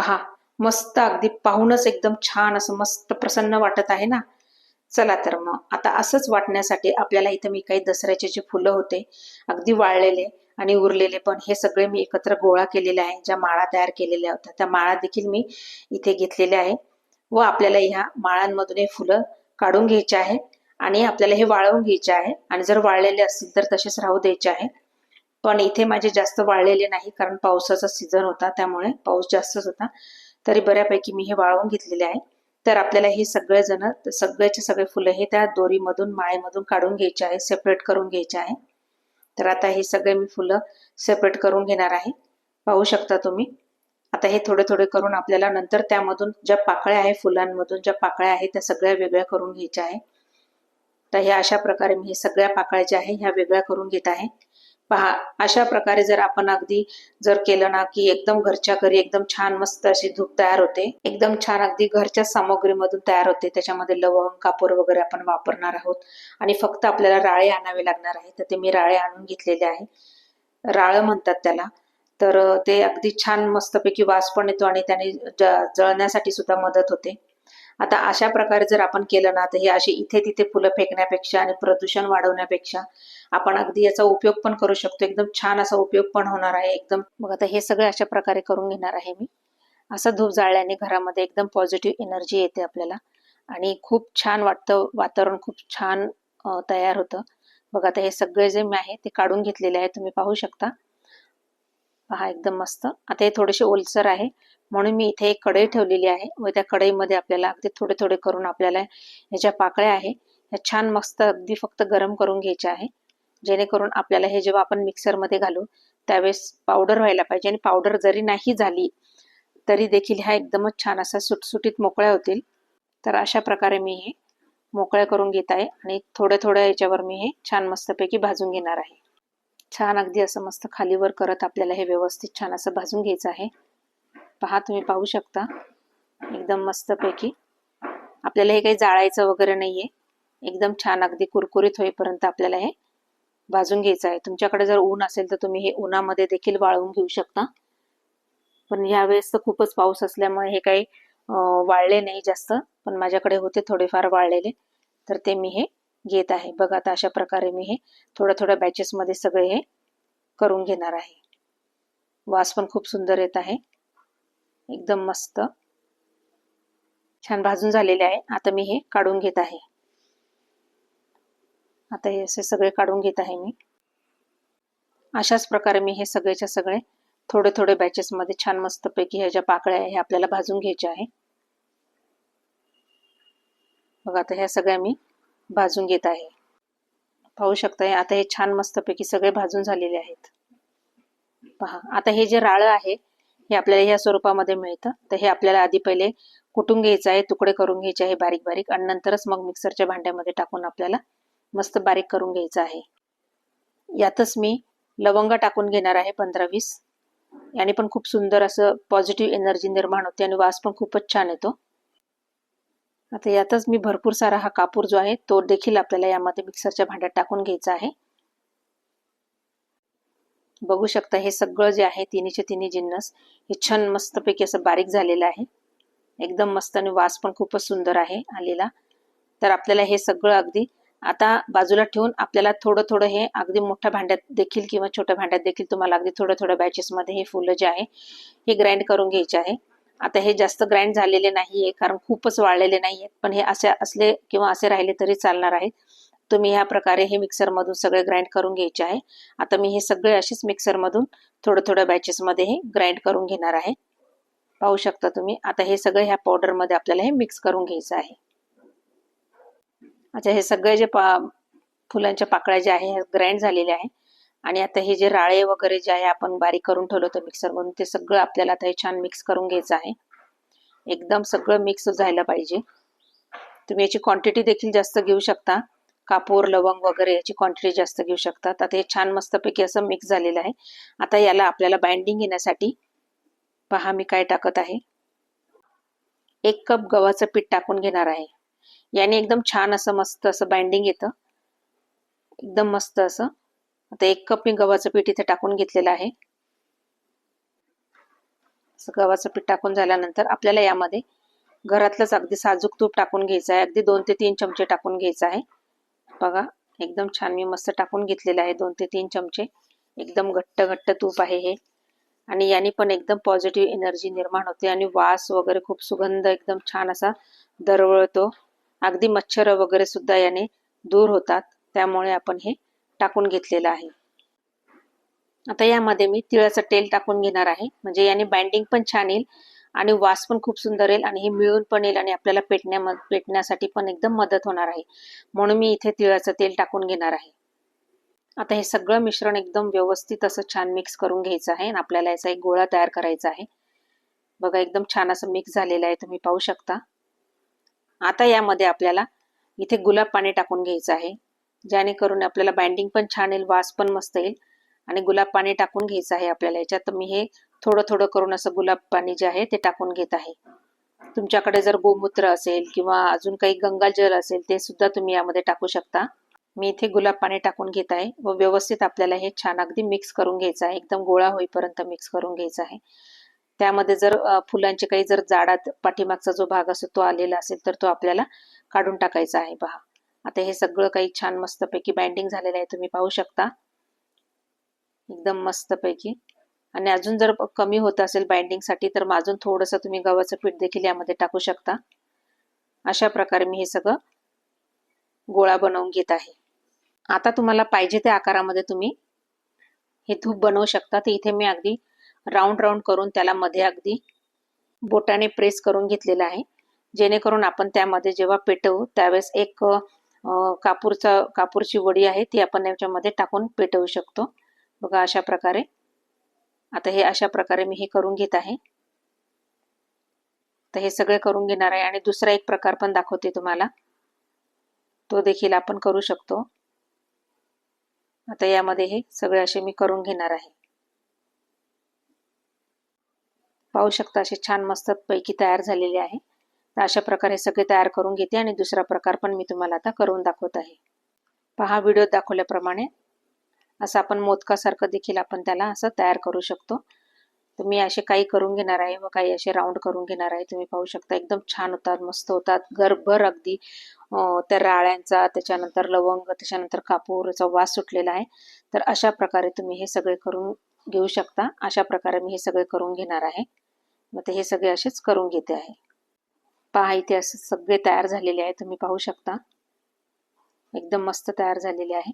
पहा मस्त अगदी पाहूनच एकदम छान असं मस्त प्रसन्न वाटत आहे ना? चला तर मग आता असंच वाटण्यासाठी आपल्याला इथं मी काही दसऱ्याचे जे फुलं होते अगदी वाळलेले आणि उरलेले पण हे सगळे मी एकत्र गोळा केलेले आहे ज्या माळा तयार केलेल्या होत्या. त्या माळा देखील मी इथे घेतलेल्या आहे. व आपल्याला ह्या माळांमधून हे फुलं काढून घ्यायचे आहे आणि आपल्याला हे वाळवून घ्यायचे आहे. आणि जर वाळलेले असतील तर तसेच राहू द्यायचे आहे. पण इथे माझे जास्त वाळलेले नाही कारण पावसाचा सीझन होता त्यामुळे पाऊस जास्तच होता. तरी बऱ्यापैकी मी हे वाळवून घेतलेले आहे. तर आपल्याला हे सगळेजण सगळ्याचे सगळे फुलं हे त्या दोरीमधून माळेमधून काढून घ्यायचे आहे सेपरेट करून घ्यायचे आहे. तर आता हे सगळे मी फुलं सेपरेट करून घेणार आहे. पाहू शकता तुम्ही. आता हे थोडे थोडे करून आपल्याला नंतर त्यामधून ज्या पाकळ्या आहे फुलांमधून ज्या पाकळ्या आहेत त्या सगळ्या वेगळ्या करून घ्यायच्या आहे. तर ह्या अशा प्रकारे मी हे सगळ्या पाकळ्या ज्या आहे ह्या वेगळ्या करून घेत आहे. पहा अशा प्रकारे जर आपण अगदी जर केलं ना की एकदम घरच्या घरी एकदम छान मस्त अशी धूप तयार होते एकदम छान अगदी घरच्या सामग्रीमधून तयार होते त्याच्यामध्ये लवंग कापूर वगैरे आपण वापरणार आहोत आणि फक्त आपल्याला राळे आणावे लागणार आहे तर ते मी राळे आणून घेतलेले आहे. राळ म्हणतात त्याला. तर ते अगदी छान मस्तपैकी वास पण येतो आणि त्याने जळण्यासाठी सुद्धा मदत होते. आता अशा प्रकारे जर आपण केलं ना तर हे अशी इथे तिथे फुलं फेकण्यापेक्षा आणि प्रदूषण वाढवण्यापेक्षा आपण अगदी याचा उपयोग पण करू शकतो. एकदम छान असा उपयोग पण होणार आहे. एकदम मग आता हे सगळे अशा प्रकारे करून घेणार आहे मी. असं धूप जाळल्याने घरामध्ये एकदम पॉझिटिव्ह एनर्जी येते आपल्याला. आणि खूप छान वाटतं वातावरण खूप छान तयार होतं. बघा आता हे सगळे जे मी आहे ते काढून घेतलेले आहे तुम्ही पाहू शकता. पहा एकदम मस्त. आता हे थोडेसे ओलसर आहे. म्हणून मी इथे एक कढई ठेवलेली आहे व त्या कढईमध्ये आपल्याला अगदी थोडे थोडे करून आपल्याला ह्याच्या पाकळ्या आहे ह्या छान मस्त अगदी फक्त गरम करून घ्यायच्या आहे. जेणेकरून आपल्याला हे जेव्हा आपण मिक्सरमध्ये घालू त्यावेळेस पावडर व्हायला पाहिजे आणि पावडर जरी नाही झाली तरी देखील ह्या एकदमच छान असा सुटसुटीत मोकळ्या होतील. तर अशा प्रकारे मी हे मोकळ्या करून घेत आहे आणि थोड्या थोड्या याच्यावर मी हे छान मस्तपैकी भाजून घेणार आहे. छान अगदी असं मस्त खालीवर करत आपल्याला हे व्यवस्थित छान असं भाजून घ्यायचं आहे. पहा तुम्ही पाहू शकता. एकदम मस्तपैकी. आपल्याला हे काही जाळायचं वगैरे नाहीये. एकदम छान अगदी कुरकुरीत होईपर्यंत आपल्याला हे भाजून घ्यायचं आहे. तुमच्याकडे जर ऊन असेल तर तुम्ही हे उन्हामध्ये देखील वाळवून घेऊ शकता. पण यावेळेस तर खूपच पाऊस असल्यामुळे हे काही वाळले नाही जास्त. पण माझ्याकडे होते थोडेफार वाळलेले. तर ते मी हे घेत आहे. बघा आता अशा प्रकारे मी हे थोड्या थोड्या बॅचेसमध्ये सगळे हे करून घेणार आहे. वास पण खूप सुंदर येत आहे. एकदम मस्त. छान भाजून झालेले आहे. आता मी हे काढून घेत आहे. आता हे असे सगळे काढून घेत आहे मी. अशाच प्रकारे मी हे सगळेच्या सगळे थोडे थोडे बॅचेस मध्ये छान मस्तपैकी ह्या ज्या पाकळ्या आहे आपल्याला भाजून घ्यायच्या आहे. बघा आता ह्या सगळ्या मी भाजून घेत आहे. पाहू शकता आता हे छान मस्तपैकी सगळे भाजून झालेले आहेत. पहा आता हे जे राळ आहे हे आपल्याला ह्या स्वरूपामध्ये मिळतं. तर हे आपल्याला आधी पहिले कुटून घ्यायचं आहे तुकडे करून घ्यायचे आहे बारीक बारीक आणि नंतरच मग मिक्सरच्या भांड्यामध्ये टाकून आपल्याला मस्त बारीक करून घ्यायचं आहे. यातच मी लवंग टाकून घेणार आहे पंधरा वीस. याने पण खूप सुंदर असं पॉझिटिव्ह एनर्जी निर्माण होते आणि वास पण खूपच छान येतो. आता यातच मी भरपूर सारा हा कापूर जो आहे तो देखील आपल्याला यामध्ये मिक्सरच्या भांड्यात टाकून घ्यायचा आहे. बघू शकता हे सगळं जे आहे तिन्हीचे तिन्ही जिन्नस हे छान मस्तपैकी असं बारीक झालेलं आहे. एकदम मस्त आणि वास पण खूपच सुंदर आहे आलेला. तर आपल्याला हे सगळं अगदी आता बाजूला ठेवून आपल्याला थोडं थोडं हे अगदी मोठ्या भांड्यात देखील किंवा छोट्या भांड्यात देखील तुम्हाला अगदी थोड्या थोड्या बॅचेसमध्ये हे फुलं जे आहे हे ग्राइंड करून घ्यायचे आहे. आता हे जास्त ग्राइंड झालेले नाहीये कारण खूपच वाळलेले नाहीये पण हे असे असले किंवा असे राहिले तरी चालणार आहेत तुम्ही ह्या प्रकारे हे मिक्सरमधून सगळे ग्राइंड करून घ्यायचे आहे. आता मी हे सगळे असेच मिक्सरमधून थोड्या थोडं बॅचेसमध्ये हे ग्राइंड करून घेणार आहे. पाहू शकता तुम्ही आता हे सगळं ह्या पावडरमध्ये आपल्याला हे मिक्स करून घ्यायचं आहे. अच्छा हे सगळे जे पा फुलांच्या पाकळ्या ज्या आहे ग्राइंड झालेल्या आहे. आणि आता हे जे राळे वगैरे जे आहे आपण बारीक करून ठेवलं होतं मिक्सरमधून ते सगळं आपल्याला आता हे छान मिक्स करून घ्यायचं आहे. एकदम सगळं मिक्स झालं पाहिजे. तुम्ही याची क्वांटिटी देखील जास्त घेऊ शकता. कापूर लवंग वगैरे याची क्वांटिटी जास्त घेऊ शकतात. आता हे छान मस्तपैकी असं मिक्स झालेलं आहे. आता याला आपल्याला बाइंडिंग येण्यासाठी पहा मी काय टाकत आहे. एक कप गव्हाचं पीठ टाकून घेणार आहे. याने एकदम छान असं मस्त असं बाइंडिंग येतं. एकदम मस्त असं. आता एक कप मी गव्हाचं पीठ इथे टाकून घेतलेलं आहे. गव्हाचं पीठ टाकून झाल्यानंतर आपल्याला यामध्ये घरातलंच अगदी साजूक तूप टाकून घ्यायचं आहे. अगदी दोन ते तीन चमचे टाकून घ्यायचं आहे. बघा. एकदम छान मी मस्त टाकून घेतलेलं आहे दोन ते तीन चमचे. एकदम घट्ट घट्ट तूप आहे हे. आणि याने पण एकदम पॉझिटिव्ह एनर्जी निर्माण होते आणि वास वगैरे खूप सुगंध एकदम छान असा दरवळतो. अगदी मच्छर वगैरे सुद्धा याने दूर होतात. त्यामुळे आपण हे टाकून घेतलेलं आहे. आता यामध्ये मी तिळाचं तेल टाकून घेणार आहे. म्हणजे याने बाइंडिंग पण छान येईल. आणि वास पण खूप सुंदर येईल आणि हे मिळून पण येईल आणि आपल्याला पेटण्या पेटण्यासाठी पण एकदम मदत होणार आहे. म्हणून मी इथे तिळाचं तेल टाकून घेणार आहे. आता हे सगळं मिश्रण एकदम व्यवस्थित असं छान मिक्स करून घ्यायचं आहे आणि आपल्याला याचा एक गोळा तयार करायचा आहे. बघा एकदम छान असं मिक्स झालेलं आहे. तुम्ही पाहू शकता. आता यामध्ये आपल्याला इथे गुलाब पाणी टाकून घ्यायचं आहे. जेणेकरून आपल्याला बाइंडिंग पण छान येईल वास पण मस्त येईल. आणि गुलाब पाणी टाकून घ्यायचं आहे आपल्याला. याच्यात मी हे थोडं थोडं करून असं गुलाब पाणी जे आहे ते टाकून घेत आहे. तुमच्याकडे जर गोमूत्र असेल किंवा अजून काही गंगाजल असेल ते सुद्धा तुम्ही यामध्ये टाकू शकता. मी इथे गुलाब पाणी टाकून घेत आहे व व्यवस्थित आपल्याला हे छान अगदी मिक्स करून घ्यायचं आहे. एकदम गोळा होईपर्यंत मिक्स करून घ्यायचं आहे. त्यामध्ये जर फुलांचे काही जर जाडात पाठीमागचा जो भाग असतो तो आलेला असेल तर तो आपल्याला काढून टाकायचा आहे. पहा. आता हे सगळं काही छान मस्तपैकी बाइंडिंग झालेलं आहे. तुम्ही पाहू शकता. एकदम मस्तपैकी. आणि अजून जर कमी होत असेल बाइंडिंगसाठी तर अजून थोडंसं तुम्ही गव्हाचं पीठ देखील यामध्ये टाकू शकता. अशा प्रकारे मी हे सगळं गोळा बनवून घेत आहे. आता तुम्हाला पाहिजे त्या आकारामध्ये तुम्ही हे धूप बनवू शकता. तर इथे मी अगदी राऊंड राऊंड करून त्याला मध्ये अगदी बोटाने प्रेस करून घेतलेलं आहे. जेणेकरून आपण त्यामध्ये जेव्हा पेटवू त्यावेळेस एक कापूरचा कापूरची वडी आहे ती आपण याच्यामध्ये टाकून पेटवू शकतो. बघा अशा प्रकारे. आता हे अशा प्रकारे मी हे करून घेत आहे. तर हे सगळे करून घेणार आहे आणि दुसरा एक प्रकार पण दाखवते तुम्हाला. तो देखील आपण करू शकतो. आता यामध्ये हे सगळे असे मी करून घेणार आहे. पाहू शकता असे छान मस्त पैकी तयार झालेले आहे. तर अशा प्रकारे सगळे तयार करून घेते आणि दुसरा प्रकार पण मी तुम्हाला आता करून दाखवत आहे. पहा व्हिडिओ दाखवल्याप्रमाणे असं आपण मोदकासारखं देखील आपण त्याला असं तयार करू शकतो. तर मी असे काही करून घेणार आहे व काही असे राऊंड करून घेणार आहे. तुम्ही पाहू शकता एकदम छान होतात मस्त होतात. गरभर अगदी त्या राळ्यांचा त्याच्यानंतर लवंग त्याच्यानंतर कापूरचा वास सुटलेला आहे. तर अशा प्रकारे तुम्ही हे सगळे करून घेऊ शकता. अशा प्रकारे मी हे सगळे करून घेणार आहे. मग ते हे सगळे असेच करून घेते आहे. पहा इथे असे सगळे तयार झालेले आहे. तुम्ही पाहू शकता. एकदम मस्त तयार झालेले आहे.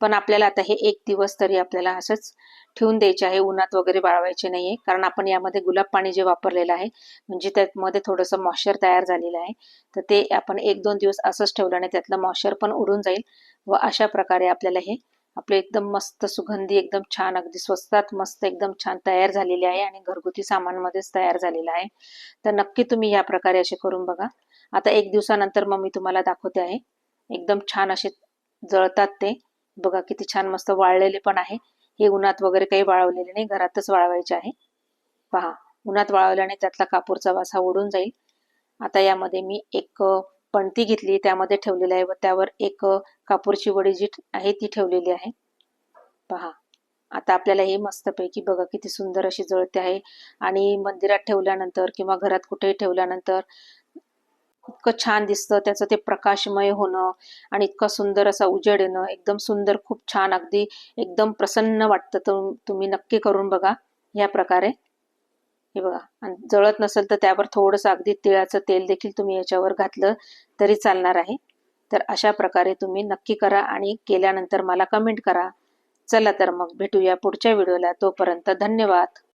पण आपल्याला आता हे एक दिवस तरी आपल्याला असंच ठेवून द्यायचे आहे. उन्हात वगैरे बाळवायचे नाहीये. कारण आपण यामध्ये गुलाब पाणी जे वापरलेलं आहे म्हणजे त्यामध्ये थोडंसं मॉइश्चर तयार झालेलं आहे. तर ते आपण एक दोन दिवस असंच ठेवल्याने त्यातलं मॉइश्चर पण उडून जाईल व अशा प्रकारे आपल्याला हे आपले एकदम मस्त सुगंधी एकदम छान अगदी स्वस्तात मस्त एकदम छान तयार झालेले आहे आणि घरगुती सामानमध्येच तयार झालेलं आहे. तर नक्की तुम्ही या प्रकारे असे करून बघा. आता एक दिवसानंतर मग मी तुम्हाला दाखवते आहे. एकदम छान असे जळतात ते. बघा किती छान मस्त वाळलेले पण आहे. हे उन्हात वगैरे काही वाळवलेले नाही घरातच वाळवायचे आहे. पहा उन्हात वाळवल्याने त्यातला कापूरचा वास हा उडून जाईल. आता यामध्ये मी एक पणती घेतली त्यामध्ये ठेवलेली आहे व त्यावर एक कापूरची वडी जी आहे ती ठेवलेली आहे. पहा आता आपल्याला हे मस्तपैकी बघा किती सुंदर अशी जळते आहे. आणि मंदिरात ठेवल्यानंतर किंवा घरात कुठेही ठेवल्यानंतर इतकं छान दिसतं त्याचं ते प्रकाशमय होणं आणि इतकं सुंदर असा उजेड येणं एकदम सुंदर खूप छान अगदी एकदम प्रसन्न वाटतं तर तुम्ही नक्की करून बघा या प्रकारे. हे बघा आणि जळत नसेल तर त्यावर थोडंसं अगदी तिळाचं तेल देखील तुम्ही याच्यावर घातलं तरी चालणार आहे. तर अशा प्रकारे तुम्ही नक्की करा आणि केल्यानंतर मला कमेंट करा. चला तर मग भेटूया पुढच्या व्हिडिओला. तोपर्यंत धन्यवाद.